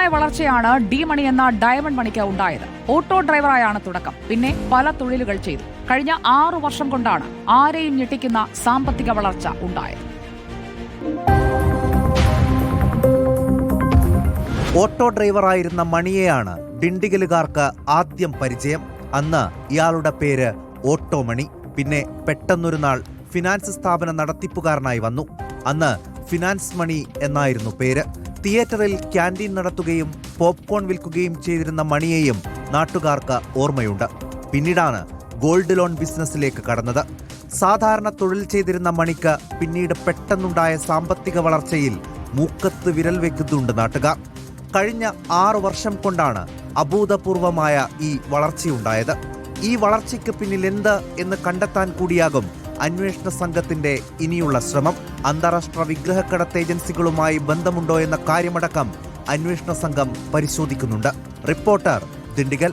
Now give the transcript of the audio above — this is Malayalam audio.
ഗണ്യമായ വളർച്ചയാണ് ഡി മണി എന്ന ഡയമണ്ട് മണിക്ക് ഉണ്ടായത്. ഓട്ടോ ഡ്രൈവറായാണ് തുടക്കം. പിന്നെ പല തൊഴിലുകൾ ചെയ്തു. കഴിഞ്ഞ ആറു വർഷം കൊണ്ടാണ് ആരെയും ഞെട്ടിക്കുന്ന സാമ്പത്തിക വളർച്ച ഉണ്ടായത്. ഓട്ടോ ഡ്രൈവറായിരുന്ന മണിയെയാണ് ഡിണ്ടിഗലുകാർക്ക് ആദ്യം പരിചയം. അന്ന് ഇയാളുടെ പേര് ഓട്ടോ മണി. പിന്നെ പെട്ടെന്നൊരു നാൾ ഫിനാൻസ് സ്ഥാപന നടത്തിപ്പുകാരനായി വന്നു. അന്ന് ഫിനാൻസ് മണി എന്നായിരുന്നു പേര്. തിയേറ്ററിൽ ക്യാന്റീൻ നടത്തുകയും പോപ്കോൺ വിൽക്കുകയും ചെയ്തിരുന്ന മണിയെയും നാട്ടുകാർക്ക് ഓർമ്മയുണ്ട്. പിന്നീടാണ് ഗോൾഡ് ലോൺ ബിസിനസ്സിലേക്ക് കടന്നത്. സാധാരണ തൊഴിൽ ചെയ്തിരുന്ന മണിക്ക് പിന്നീട് പെട്ടെന്നുണ്ടായ സാമ്പത്തിക വളർച്ചയിൽ മൂക്കത്ത് വിരൽ വെക്കുന്നുണ്ട് നാട്ടുകാർ. കഴിഞ്ഞ ആറു വർഷം കൊണ്ടാണ് അഭൂതപൂർവമായ ഈ വളർച്ചയുണ്ടായത്. ഈ വളർച്ചയ്ക്ക് പിന്നിൽ എന്ത് എന്ന് കണ്ടെത്താൻ കൂടിയാകും അന്വേഷണ സംഘത്തിന്റെ ഇനിയുള്ള ശ്രമം അന്താരാഷ്ട്ര വിഗ്രഹക്കടത്ത് ഏജൻസികളുമായി ബന്ധമുണ്ടോ എന്ന കാര്യമടക്കം അന്വേഷണ സംഘം പരിശോധിക്കുന്നുണ്ട്. റിപ്പോർട്ടർ ദിണ്ടിഗൽ.